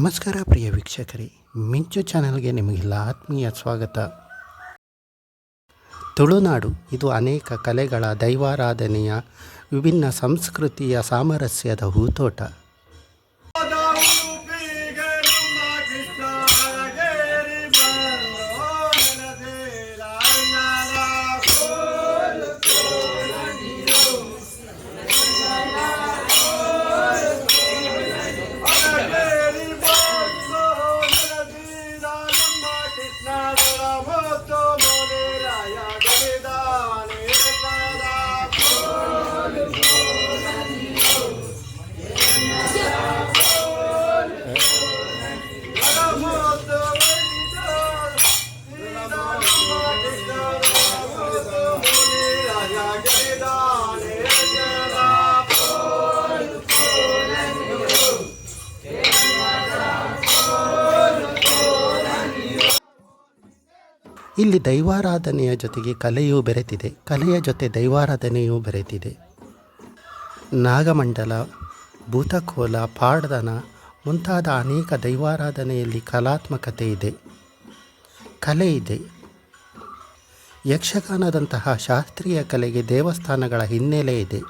ನಮಸ್ಕಾರ ಪ್ರಿಯ ವೀಕ್ಷಕರೇ, ಮಿಂಚು ಚಾನೆಲ್ಗೆ ನಿಮಗೆಲ್ಲ ಆತ್ಮೀಯ ಸ್ವಾಗತ. ತುಳುನಾಡು, ಇದು ಅನೇಕ ಕಲೆಗಳ ದೈವಾರಾಧನೆಯ ವಿಭಿನ್ನ ಸಂಸ್ಕೃತಿಯ ಸಾಮರಸ್ಯದ ಹೂತೋಟ. ಇಲ್ಲಿ ದೈವಾರಾಧನೆಯ ಜೊತೆಗೆ ಕಲೆಯೂ ಬೆರೆತಿದೆ. ಕಲೆಯ ಜೊತೆ ದೈವಾರಾಧನೆಯೂ ಬೆರೆತಿದೆ. ನಾಗಮಂಡಲ, ಭೂತಕೋಲ, ಪಾಡದನ ಮುಂತಾದ ಅನೇಕ ದೈವಾರಾಧನೆಯಲ್ಲಿ ಕಲಾತ್ಮಕತೆ ಇದೆ. ಕಲೆ ಇದೆ. ಯಕ್ಷಗಾನದಂತಹ ಶಾಸ್ತ್ರೀಯ ಕಲೆಗೆ ದೇವಸ್ಥಾನಗಳ ಹಿನ್ನೆಲೆ ಇದೆ.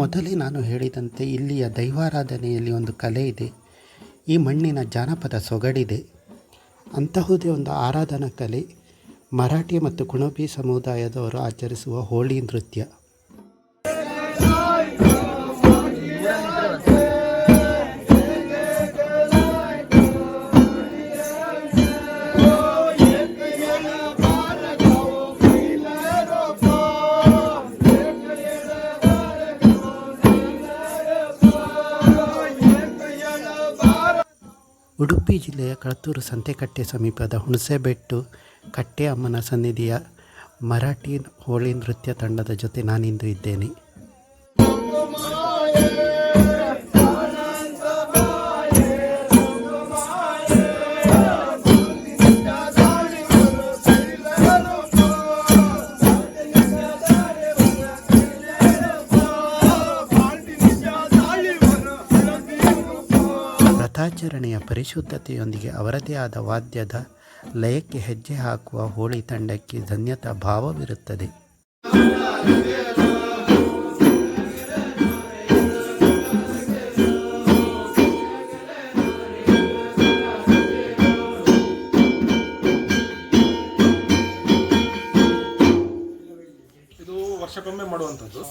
ಮೊದಲೇ ನಾನು ಹೇಳಿದಂತೆ ಇಲ್ಲಿಯ ದೈವಾರಾಧನೆಯಲ್ಲಿ ಒಂದು ಕಲೆ ಇದೆ. ಈ ಮಣ್ಣಿನ ಜಾನಪದ ಸೊಗಡಿದೆ. ಅಂತಹುದೇ ಒಂದು ಆರಾಧನಾ ಕಲೆ. ಮರಾಠಿ ಮತ್ತು ಕುಣಬಿ ಸಮುದಾಯದವರು ಆಚರಿಸುವ ಹೋಳಿ ನೃತ್ಯ. ಉಡುಪಿ ಜಿಲ್ಲೆಯ ಕಳತ್ತೂರು ಸಂತೆಕಟ್ಟೆ ಸಮೀಪದ ಹುಣಸೆಬೆಟ್ಟು ಕಟ್ಟೆ ಅಮ್ಮನ ಸನ್ನಿಧಿಯ ಮರಾಠಿ ಹೋಳಿ ನೃತ್ಯ ತಂಡದ ಜೊತೆ ನಾನಿಂದು ಇದ್ದೇನೆ. ಪರಿಶುದ್ಧತೆಯೊಂದಿಗೆ ಅವರದೇ ಆದ ವಾದ್ಯದ ಲಯಕ್ಕೆ ಹೆಜ್ಜೆ ಹಾಕುವ ಹೋಳಿ ತಂಡಕ್ಕೆ ಧನ್ಯತಾ ಭಾವವಿರುತ್ತದೆ. ಇದು ವರ್ಷಕ್ಕೊಮ್ಮೆ ಮಾಡುವಂಥದ್ದು.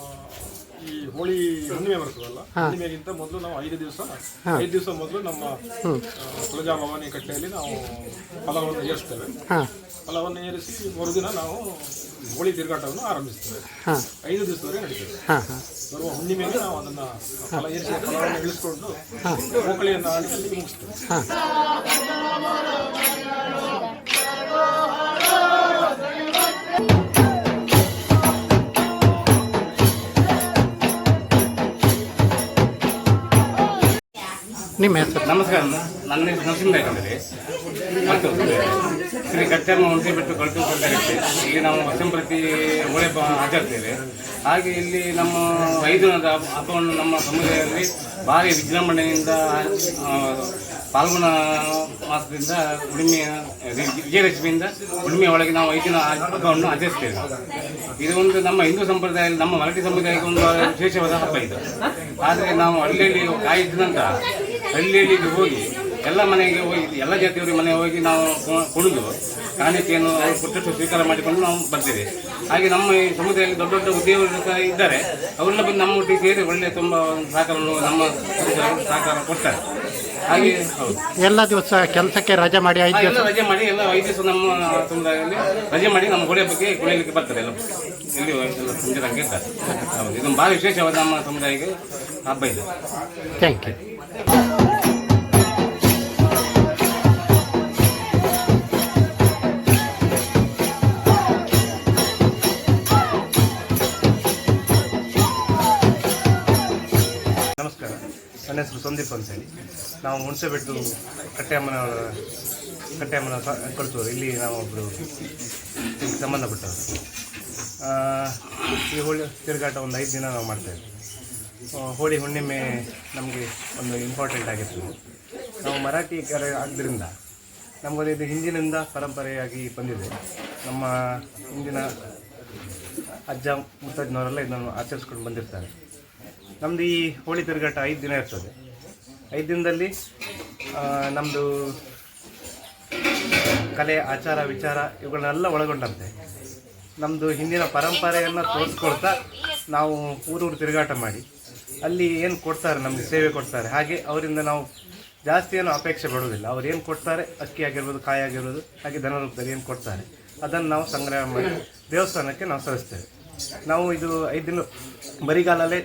ಹುಣ್ಣಿಮೆ ಬರ್ತದಲ್ಲ? ಹುಣ್ಣಿಮೆಗಿಂತ ಮೊದಲು ನಾವು ಐದು ದಿವಸ ಐದು ದಿವಸ ಮೊದಲು ನಮ್ಮ ತುಳಜಾ ಭವಾನಿ ಕಟ್ಟೆಯಲ್ಲಿ ನಾವು ಫಲವನ್ನು ಏರಿಸ್ತೇವೆ. ಫಲವನ್ನು ಏರಿಸಿ ಮರುದಿನ ನಾವು ಹೋಳಿ ತಿರುಗಾಟವನ್ನು ಆರಂಭಿಸ್ತೇವೆ. ಐದು ದಿವಸದವರೆಗೆ ನಡೀತೇವೆ ಬರುವ ಹುಣ್ಣಿಮೆಗೆ ನಾವು ಅದನ್ನು ಫಲ ಏರಿಸಿ ಫಲವನ್ನು ಇಳಿಸ್ಕೊಂಡು ಹೋಕಳಿಯನ್ನು ಆಡಿ ಅಲ್ಲಿ ಮುಗಿಸ್ತೇವೆ. ನಿಮ್ಮ ಹೆಸರು? ನಮಸ್ಕಾರ ನನ್ನ ಹೆಸರು ನರಸಿಂಹ ಅಂತೇಳಿ ಮತ್ತು ಶ್ರೀ ಕಟ್ಟಮ್ಮ ಹುಣಸೆ ಬಿಟ್ಟು ಕಲ್ತೂರು ಕೊಟ್ಟಾಗುತ್ತೆ ಇಲ್ಲಿ ನಾವು ವಸಂಪ್ರತಿ ಹೋಳಿ ಆಚರಿಸ್ತೇವೆ. ಹಾಗೆ ಇಲ್ಲಿ ನಮ್ಮ ಐದು ದಿನದ ಹಬ್ಬವನ್ನು ನಮ್ಮ ಸಮುದಾಯದಲ್ಲಿ ಭಾರಿ ವಿಜೃಂಭಣೆಯಿಂದ ಪಾಲ್ಗುಣ ಮಾಸದಿಂದ ಉಡುಮೆಯ ವಿಜಯಲಕ್ಷ್ಮಿಯಿಂದ ಉಡುಮೆಯ ಒಳಗೆ ನಾವು ಐದು ದಿನ ಹಬ್ಬವನ್ನು ಆಚರಿಸ್ತೇವೆ. ಇದು ಒಂದು ನಮ್ಮ ಹಿಂದೂ ಸಂಪ್ರದಾಯದಲ್ಲಿ, ನಮ್ಮ ಮರಾಠಿ ಸಮುದಾಯಕ್ಕೆ ಒಂದು ವಿಶೇಷವಾದ ಹಬ್ಬ ಇದು. ಆದರೆ ನಾವು ಹಳ್ಳಿಯಲ್ಲಿ ಕಾಯಿದ ಹಳ್ಳಿಯಲ್ಲಿ ಹೋಗಿ ಎಲ್ಲ ಮನೆಗೆ ಹೋಗಿ ಎಲ್ಲ ಜಾತಿಯವರ ಮನೆಗೆ ಹೋಗಿ ನಾವು ಕುಣಿದು ಕಾಣಿಕೆಯನ್ನು ಅವರು ಕೊಟ್ಟಷ್ಟು ಸ್ವೀಕಾರ ಮಾಡಿಕೊಂಡು ನಾವು ಬರ್ತೀವಿ. ಹಾಗೆ ನಮ್ಮ ಈ ಸಮುದಾಯದಲ್ಲಿ ದೊಡ್ಡ ದೊಡ್ಡ ಉದ್ಯೋಗಗಳು ಸಹ ಇದ್ದಾರೆ. ಅವರೆಲ್ಲ ಬಂದು ನಮ್ಮ ಒಟ್ಟಿಗೆ ಸೇರಿ ಒಳ್ಳೆ ತುಂಬ ಸಹಕಾರವನ್ನು ನಮ್ಮ ಸಹಕಾರ ಕೊಡ್ತಾರೆ. ಹಾಗೆ ಹೌದು. ಎಲ್ಲ ದಿವಸ ಕೆಲಸಕ್ಕೆ ರಜೆ ಮಾಡಿ ಐದು ದಿವಸ? ರಜೆ ಮಾಡಿ ಎಲ್ಲ ಐದು ದಿವಸ ನಮ್ಮ ಸಮುದಾಯದಲ್ಲಿ ರಜೆ ಮಾಡಿ ನಮ್ಮ ಗೋಡೆ ಬಗ್ಗೆ ಕುಳಿಯಲಿಕ್ಕೆ ಬರ್ತಾರೆ ಎಲ್ಲ. ಇಲ್ಲಿ ಸಂಜೆ ಇರ್ತಾರೆ. ಹೌದು ಇದೊಂದು ಭಾಳ ವಿಶೇಷವಾದ ನಮ್ಮ ಸಮುದಾಯಕ್ಕೆ ಹಬ್ಬ ಇದೆ. ಥ್ಯಾಂಕ್ ಯು ನಮಸ್ಕಾರ. ನನ್ನ ಹೆಸರು ಸಂದೀಪ್ ಅಂತ ಹೇಳಿ ನಾವು ಹುಣಸೆಬೆಟ್ಟು ಕಟ್ಟೆಯಮ್ಮನ ಕಟ್ಟೆಯಮ್ಮನ ಕಳಿಸೋರು ಇಲ್ಲಿ ನಾವು ಒಬ್ಬರು ಸಂಬಂಧಪಟ್ಟವರು ಈ ಹೋಳಿ ತಿರುಗಾಟ ಒಂದು ಐದು ದಿನ ನಾವು ಮಾಡ್ತೇವೆ ಹೋಳಿ ಹುಣ್ಣಿಮೆ ನಮಗೆ ಒಂದು ಇಂಪಾರ್ಟೆಂಟ್ ಆಗಿತ್ತು. ನಾವು ಮರಾಠಿ ಕರೆ ಆದ್ದರಿಂದ ನಮಗೊಂದು ಇದು ಹಿಂದಿನಿಂದ ಪರಂಪರೆಯಾಗಿ ಬಂದಿದೆ. ನಮ್ಮ ಹಿಂದಿನ ಅಜ್ಜ ಮುತ್ತಜ್ಜನವರೆಲ್ಲ ಇದನ್ನು ಆಚರಿಸ್ಕೊಂಡು ಬಂದಿರ್ತಾರೆ. ನಮ್ಮದು ಈ ಹೋಳಿ ತಿರುಗಾಟ ಐದು ದಿನ ಇರ್ತದೆ. ಐದು ದಿನದಲ್ಲಿ ನಮ್ಮದು ಕಲೆ, ಆಚಾರ, ವಿಚಾರ ಇವುಗಳನ್ನೆಲ್ಲ ಒಳಗೊಂಡಂತೆ. ನಮ್ಮದು ಹಿಂದಿನ ಪರಂಪರೆಯನ್ನು ತೋರಿಸ್ಕೊಳ್ತಾ ನಾವು ಊರೂರು ತಿರುಗಾಟ ಮಾಡಿ. ಅಲ್ಲಿ ಏನು ಕೊಡ್ತಾರೆ, ನಮಗೆ ಸೇವೆ ಕೊಡ್ತಾರೆ. ಹಾಗೆ ಅವರಿಂದ ನಾವು ಜಾಸ್ತಿ ಏನು ಅಪೇಕ್ಷೆ ಪಡುವುದಿಲ್ಲ. ಅವ್ರು ಏನು ಕೊಡ್ತಾರೆ, ಅಕ್ಕಿ ಆಗಿರ್ಬೋದು, ಕಾಯಿ ಆಗಿರ್ಬೋದು, ಹಾಗೆ ದನ ರೂಪದಲ್ಲಿ ಏನು ಕೊಡ್ತಾರೆ, ಅದನ್ನು ನಾವು ಸಂಗ್ರಹ ಮಾಡಿ ದೇವಸ್ಥಾನಕ್ಕೆ ನಾವು ಸಲ್ಲಿಸ್ತೇವೆ. ನಾವು ಇದು ಐದು ದಿನ ಬರಿಗಾಲಲ್ಲೇ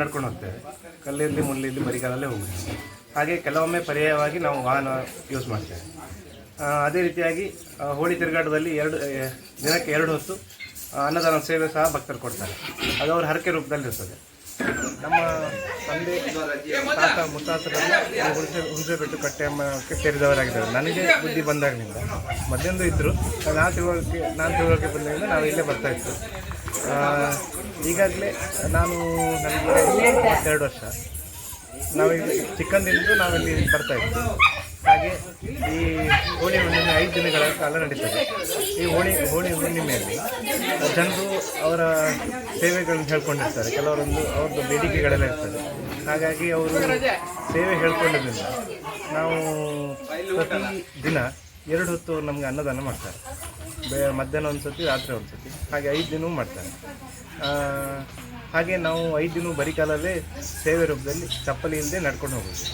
ನಡ್ಕೊಂಡು ಹೋಗ್ತೇವೆ. ಕಲ್ಲಿರಲಿ ಮುಳ್ಳಿರಲಿ ಬರಿಗಾಲಲ್ಲೇ ಹೋಗ್ತೀವಿ ಹಾಗೆ ಕೆಲವೊಮ್ಮೆ ಪರ್ಯಾಯವಾಗಿ ನಾವು ವಾಹನ ಯೂಸ್ ಮಾಡ್ತೇವೆ. ಅದೇ ರೀತಿಯಾಗಿ ಹೋಳಿ ತಿರುಗಾಟದಲ್ಲಿ ಎರಡು ದಿನಕ್ಕೆ ಎರಡು ಹೊತ್ತು ಅನ್ನದಾನ ಸೇವೆ ಸಹ ಭಕ್ತರು ಕೊಡ್ತಾರೆ. ಅದು ಅವ್ರ ಹರಕೆ ರೂಪದಲ್ಲಿ ಇರ್ತದೆ ನಮ್ಮ ತಂದೆ ತಾತ ಮುತ್ತಾತರೆಲ್ಲ ಹುಣಸೆ ಹುಣಸೆ ಕಟ್ಟೆ ಅಮ್ಮಕ್ಕೆ ಸೇರಿದವರಾಗಿದ್ದಾರೆ. ನನಗೆ ಬುದ್ಧಿ ಬಂದಾಗಲಿಂದ. ಮೊದಲಿಂದ ಇದ್ದರು ನಾನು ತಿಳುವಳಿಕೆ ನಾನು ತಿಳುವಳಿಕೆ ಬಂದಾಗಿಂದ ನಾವು ಇಲ್ಲೇ ಬರ್ತಾ ಇತ್ತು ಈಗಾಗಲೇ ನಾನು ನನಗೆ ಎರಡು ವರ್ಷ. ನಾವೀಗ ಚಿಕ್ಕಂದಿಂದ ನಾವಿಲ್ಲಿ ಬರ್ತಾ ಇದ್ವಿ. ಹಾಗೆ ಈ ಹೋಳಿ ಹುಣ್ಣಿಮೆ ಐದು ದಿನಗಳ ಕಾಲ ನಡೀತದೆ. ಈ ಹೋಳಿ ಹೋಳಿ ಹುಣ್ಣಿಮೆಯಲ್ಲಿ ಜನರು ಅವರ ಸೇವೆಗಳನ್ನು ಹೇಳ್ಕೊಂಡಿರ್ತಾರೆ. ಕೆಲವರೊಂದು ಅವ್ರದ್ದು ಬೇಡಿಕೆಗಳೆಲ್ಲ ಇರ್ತದೆ. ಹಾಗಾಗಿ ಅವರು ಸೇವೆ ಹೇಳ್ಕೊಂಡಿದ್ದರಿಂದ ನಾವು ಪ್ರತಿ ದಿನ ಎರಡು ಹೊತ್ತು ನಮಗೆ ಅನ್ನದಾನ ಮಾಡ್ತಾರೆ. ಬೆ, ಮಧ್ಯಾಹ್ನ ಒಂದು ಸತಿ ರಾತ್ರಿ ಒಂದು ಸತಿ ಹಾಗೆ ಐದು ದಿನವೂ ಮಾಡ್ತಾರೆ. ಹಾಗೆ ನಾವು ಐದು ದಿನ ಬರಿಕಾಲಲ್ಲೇ ಸೇವೆ ರೂಪದಲ್ಲಿ ಚಪ್ಪಲಿ ಇಲ್ಲದೆ ನಡ್ಕೊಂಡು ಹೋಗೋದು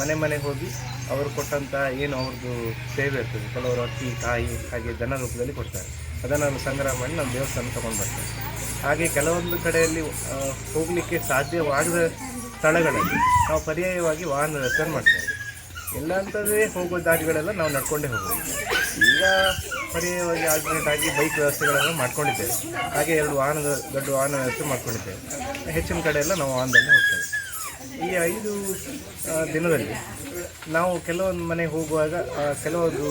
ಮನೆ ಮನೆಗೆ ಹೋಗಿ ಅವರು ಕೊಟ್ಟಂಥ ಏನು ಅವ್ರದ್ದು ಸೇವೆ ಇರ್ತದೆ. ಕೆಲವರು ಅಕ್ಕಿ ಕಾಯಿ ಹಾಗೆ ದನ ರೂಪದಲ್ಲಿ ಕೊಡ್ತಾರೆ. ಅದನ್ನು ಸಂಗ್ರಹ ಮಾಡಿ ನಮ್ಮ ದೇವಸ್ಥಾನ ತೊಗೊಂಡು ಬರ್ತಾರೆ. ಹಾಗೆ ಕೆಲವೊಂದು ಕಡೆಯಲ್ಲಿ ಹೋಗಲಿಕ್ಕೆ ಸಾಧ್ಯವಾಗದ ಸ್ಥಳಗಳಲ್ಲಿ ನಾವು ಪರ್ಯಾಯವಾಗಿ ವಾಹನ ವ್ಯವಸ್ಥೆ ಮಾಡ್ತೇವೆ. ಎಲ್ಲ ಅಂಥದ್ದೇ ಹೋಗೋ ದಾರಿಗಳೆಲ್ಲ ನಾವು ನಡ್ಕೊಂಡೇ ಹೋಗೋದು ಈಗ ಪರ್ಯಾಯವಾಗಿ ಆಲ್ಟರ್ನೇಟ್ ಆಗಿ ಬೈಕ್ ವ್ಯವಸ್ಥೆಗಳನ್ನು ಮಾಡ್ಕೊಂಡಿದ್ದೇವೆ. ಹಾಗೆ ಎರಡು ವಾಹನದ, ದೊಡ್ಡ ವಾಹನ ವ್ಯವಸ್ಥೆ ಮಾಡ್ಕೊಂಡಿದ್ದೇವೆ. ಹೆಚ್ಚಿನ ಕಡೆ ಎಲ್ಲ ನಾವು ವಾಹನದಲ್ಲಿ ಹೋಗ್ತೇವೆ. ಈ ಐದು ದಿನದಲ್ಲಿ ನಾವು ಕೆಲವೊಂದು ಮನೆಗೆ ಹೋಗುವಾಗ ಕೆಲವೊಂದು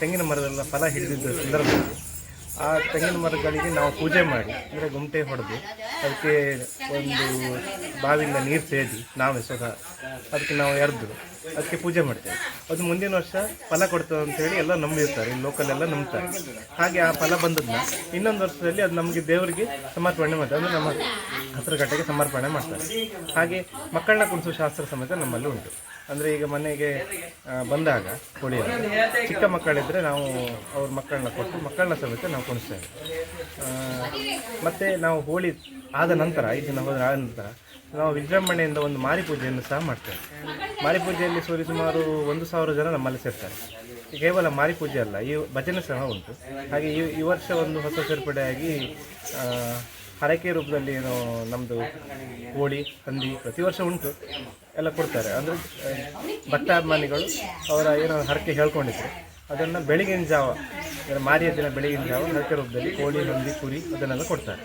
ತೆಂಗಿನ ಮರದಲ್ಲ ಫಲ ಹಿಡಿದಿದ್ದ ಸಂದರ್ಭದಲ್ಲಿ ಆ ತೆಂಗಿನ ಮರಗಳಿಗೆ ನಾವು ಪೂಜೆ ಮಾಡಿ, ಅಂದರೆ ಗುಂಟೆ ಹೊಡೆದು ಅದಕ್ಕೆ ಒಂದು ಬಾವಿಯಿಂದ ನೀರು ಸೇದಿ ನಾವೇ ಸ್ವತಃ ಅದಕ್ಕೆ ನಾವು ಎರೆದು ಅದಕ್ಕೆ ಪೂಜೆ ಮಾಡ್ತೇವೆ. ಅದು ಮುಂದಿನ ವರ್ಷ ಫಲ ಕೊಡ್ತದೆ ಅಂತೇಳಿ ಎಲ್ಲ ನಂಬಿರ್ತಾರೆ, ಇಲ್ಲಿ ಎಲ್ಲ ನಂಬ್ತಾರೆ. ಹಾಗೆ ಆ ಫಲ ಬಂದದನ್ನ ಇನ್ನೊಂದು ವರ್ಷದಲ್ಲಿ ಅದು ನಮಗೆ ದೇವರಿಗೆ ಸಮರ್ಪಣೆ ಮಾಡ್ತಾರೆ ಅಂದರೆ ನಮ್ಮ ಹಸಿರುಗಟ್ಟೆಗೆ ಸಮರ್ಪಣೆ ಮಾಡ್ತಾರೆ. ಹಾಗೆ ಮಕ್ಕಳನ್ನ ಕುಣಿಸುವ ಶಾಸ್ತ್ರ ಸಮೇತ ನಮ್ಮಲ್ಲಿ ಉಂಟು. ಅಂದರೆ ಈಗ ಮನೆಗೆ ಬಂದಾಗ ಹೋಳಿಯಲ್ಲಿ ಚಿಕ್ಕ ಮಕ್ಕಳಿದ್ದರೆ ನಾವು ಅವ್ರ ಮಕ್ಕಳನ್ನ ಕೊಟ್ಟು ಮಕ್ಕಳನ್ನ ಸಮೇತ ನಾವು ಕೊಡಿಸ್ತೇವೆ ಮತ್ತು ನಾವು ಹೋಳಿ ಆದ ನಂತರ, ಐದು ದಿನ ಹೋದ ಆದ ನಂತರ ನಾವು ವಿಜೃಂಭಣೆಯಿಂದ ಒಂದು ಮಾರಿ ಪೂಜೆಯನ್ನು ಸಹ ಮಾಡ್ತೇವೆ. ಮಾರಿ ಪೂಜೆಯಲ್ಲಿ ಸರಿ ಸುಮಾರು ಒಂದು ಸಾವಿರ ಜನ ನಮ್ಮಲ್ಲಿ ಸೇರ್ತಾರೆ. ಕೇವಲ ಮಾರಿ ಪೂಜೆ ಅಲ್ಲ, ಈ ಭಜನೆ ಸಹ ಉಂಟು. ಹಾಗೆ ಈ ಈ ವರ್ಷ ಒಂದು ಹೊಸ ಸೇರ್ಪಡೆಯಾಗಿ ಹರಕೆ ರೂಪದಲ್ಲಿ ಏನು ನಮ್ಮದು ಹೋಳಿ, ಹಂದಿ ಪ್ರತಿ ವರ್ಷ ಉಂಟು. ಎಲ್ಲ ಕೊಡ್ತಾರೆ. ಅಂದರೆ ಭಕ್ತಾಭಿಮಾನಿಗಳು ಅವರ ಏನೋ ಹರಕೆ ಹೇಳ್ಕೊಂಡಿದ್ರು. ಅದನ್ನು ಬೆಳಗಿನ ಜಾವ ಅಂದರೆ ಮಾರಿಯ ದಿನ ಬೆಳಗಿನ ಜಾವ ಹರಕೆ ರೂಪದಲ್ಲಿ ಕೋಳಿ ಹಂದಿ ಕುರಿ ಅದನ್ನೆಲ್ಲ ಕೊಡ್ತಾರೆ.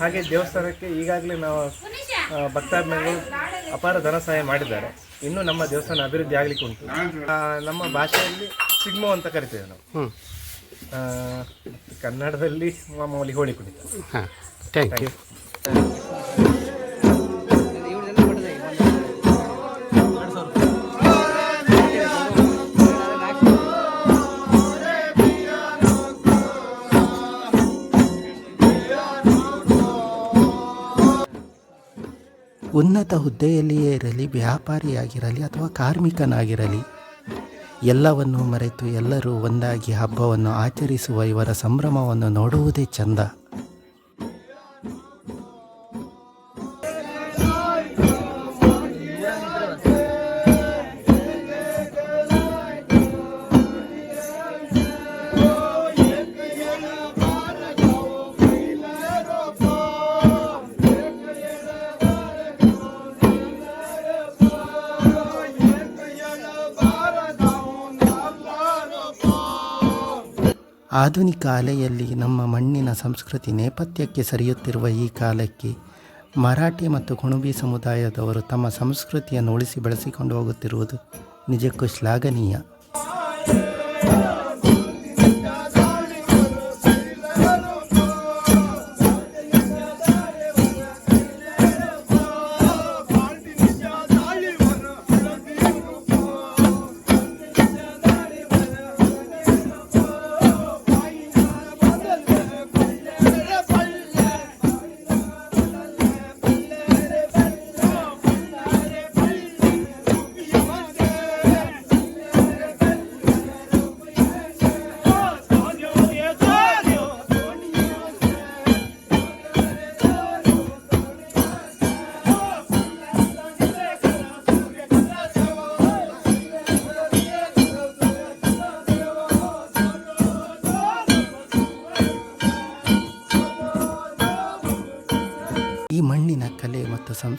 ಹಾಗೆ ದೇವಸ್ಥಾನಕ್ಕೆ ಈಗಾಗಲೇ ನಾವು ಭಕ್ತಾಭಿಮಾನಿಗಳು ಅಪಾರ ಧನ ಸಹಾಯ ಮಾಡಿದ್ದಾರೆ. ಇನ್ನೂ ನಮ್ಮ ದೇವಸ್ಥಾನ ಅಭಿವೃದ್ಧಿ ಆಗಲಿಕ್ಕೆ ಉಂಟು. ನಮ್ಮ ಭಾಷೆಯಲ್ಲಿ ಸಿಗ್ಮೋ ಅಂತ ಕರಿತೇವೆ ನಾವು. ಕನ್ನಡದಲ್ಲಿ ಮಾಮೂಲಿ ಹೋಳಿ ಕುಣಿತ. ಹಾಂ ಥ್ಯಾಂಕ್ ಯು ಉನ್ನತ ಹುದ್ದೆಯಲ್ಲಿಯೇ ಇರಲಿ, ವ್ಯಾಪಾರಿಯಾಗಿರಲಿ ಅಥವಾ ಕಾರ್ಮಿಕನಾಗಿರಲಿ, ಎಲ್ಲವನ್ನು ಮರೆತು ಎಲ್ಲರೂ ಒಂದಾಗಿ ಹಬ್ಬವನ್ನು ಆಚರಿಸುವ ಇವರ ಸಂಭ್ರಮವನ್ನು ನೋಡುವುದೇ ಚಂದ. ಆಧುನಿಕ ಅಲೆಯಲ್ಲಿ ನಮ್ಮ ಮಣ್ಣಿನ ಸಂಸ್ಕೃತಿ ನೇಪಥ್ಯಕ್ಕೆ ಸರಿಯುತ್ತಿರುವ ಈ ಕಾಲಕ್ಕೆ ಮರಾಠಿ ಮತ್ತು ಕುಣಬಿ ಸಮುದಾಯದವರು ತಮ್ಮ ಸಂಸ್ಕೃತಿಯನ್ನು ಉಳಿಸಿ ಬೆಳೆಸಿಕೊಂಡು ಹೋಗುತ್ತಿರುವುದು ನಿಜಕ್ಕೂ ಶ್ಲಾಘನೀಯ.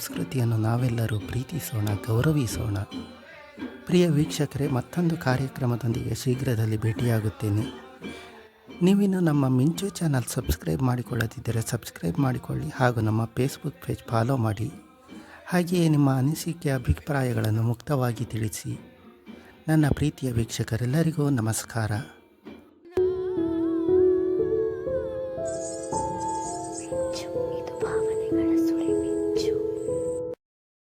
ಸಂಸ್ಕೃತಿಯನ್ನು ನಾವೆಲ್ಲರೂ ಪ್ರೀತಿಸೋಣ, ಗೌರವಿಸೋಣ. ಪ್ರಿಯ ವೀಕ್ಷಕರೇ, ಮತ್ತೊಂದು ಕಾರ್ಯಕ್ರಮದೊಂದಿಗೆ ಶೀಘ್ರದಲ್ಲಿ ಭೇಟಿಯಾಗುತ್ತೇನೆ. ನೀವಿನ್ನು ನಮ್ಮ ಮಿಂಚು ಚಾನಲ್ ಸಬ್ಸ್ಕ್ರೈಬ್ ಮಾಡಿಕೊಳ್ಳದಿದ್ದರೆ ಸಬ್ಸ್ಕ್ರೈಬ್ ಮಾಡಿಕೊಳ್ಳಿ ಹಾಗೂ ನಮ್ಮ ಫೇಸ್ಬುಕ್ ಪೇಜ್ ಫಾಲೋ ಮಾಡಿ. ಹಾಗೆಯೇ ನಿಮ್ಮ ಅನಿಸಿಕೆ, ಅಭಿಪ್ರಾಯಗಳನ್ನು ಮುಕ್ತವಾಗಿ ತಿಳಿಸಿ. ನನ್ನ ಪ್ರೀತಿಯ ವೀಕ್ಷಕರೆಲ್ಲರಿಗೂ ನಮಸ್ಕಾರ.